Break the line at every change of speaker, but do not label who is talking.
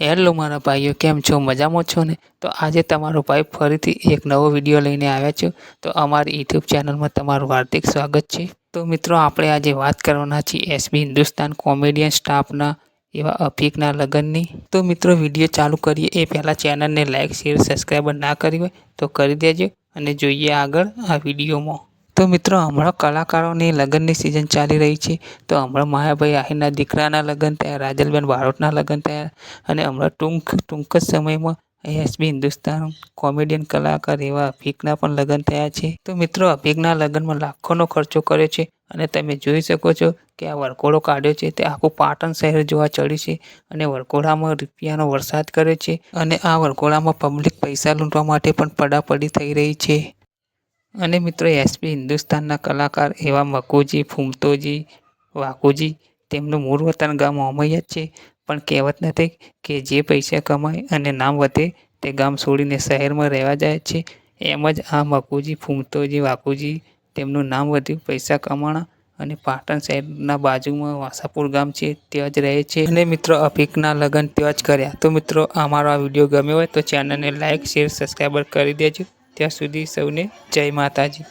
Hello મારા ભાઈઓ, કેમ છો? મજામાં છો ને? તો આજે તમારો ભાઈ ફરીથી એક નવો વીડિયો લઈને આવ્યા છું. તો અમારી યુટ્યુબ ચેનલમાં તમારું હાર્દિક સ્વાગત છે. તો મિત્રો, આપણે આજે વાત કરવાના છીએ એસબી હિન્દુસ્તાન કોમેડિયન સ્ટાફના એવા અફીકના લગ્નની. તો મિત્રો, વીડિયો ચાલુ કરીએ એ પહેલાં ચેનલને લાઇક શેર, સબસ્ક્રાઈબર ના કરી હોય તો કરી દેજો અને જોઈએ આગળ આ વિડીયોમાં. તો મિત્રો, હમણાં કલાકારોની લગ્નની સિઝન ચાલી રહી છે. તો હમણાં માયાભાઈ આહિરના દીકરાના લગ્ન થયા, રાજલબેન બારોટના લગ્ન થયા અને હમણાં ટૂંક ટૂંક જ સમયમાં એસબી હિન્દુસ્તાન કોમેડિયન કલાકાર એવા અભિકના પણ લગ્ન થયા છે. તો મિત્રો, અભિકના લગ્નમાં લાખોનો ખર્ચો કર્યો છે અને તમે જોઈ શકો છો કે આ વરકોડો કાઢ્યો છે. તે આખું પાટણ શહેર જોવા ચડ્યું છે અને વરકોડામાં રૂપિયાનો વરસાદ કર્યો છે અને આ વરકોડામાં પબ્લિક પૈસા લૂંટવા માટે પણ પડાપડી થઈ રહી છે. અને મિત્રો એસપી હિન્દુસ્તાનના કલાકાર એવા મકુજી, ફૂમતોજી, વાકુજી, તેમનું મૂળ વતન ગામ ઓમૈયા જ છે. પણ કહેવત નથી કે જે પૈસા કમાય અને નામ વધે તે ગામ છોડીને શહેરમાં રહેવા જાય છે. એમ જ આ મકુજી, ફૂમતોજી, વાકુજી તેમનું નામ વધ્યું. પૈસા કમાણા અને પાટણ શહેરના બાજુમાં વાસાપુર ગામ છે. ત્યાં જ રહે છે. અને મિત્રો અફીકના લગ્ન ત્યાં જ કર્યા. તો મિત્રો અમારો આ વીડિયો ગમ્યો હોય તો ચેનલને લાઇક શેર, સબસ્ક્રાઈબર કરી દેજો. ત્યાં સુધી સૌને જય માતાજી.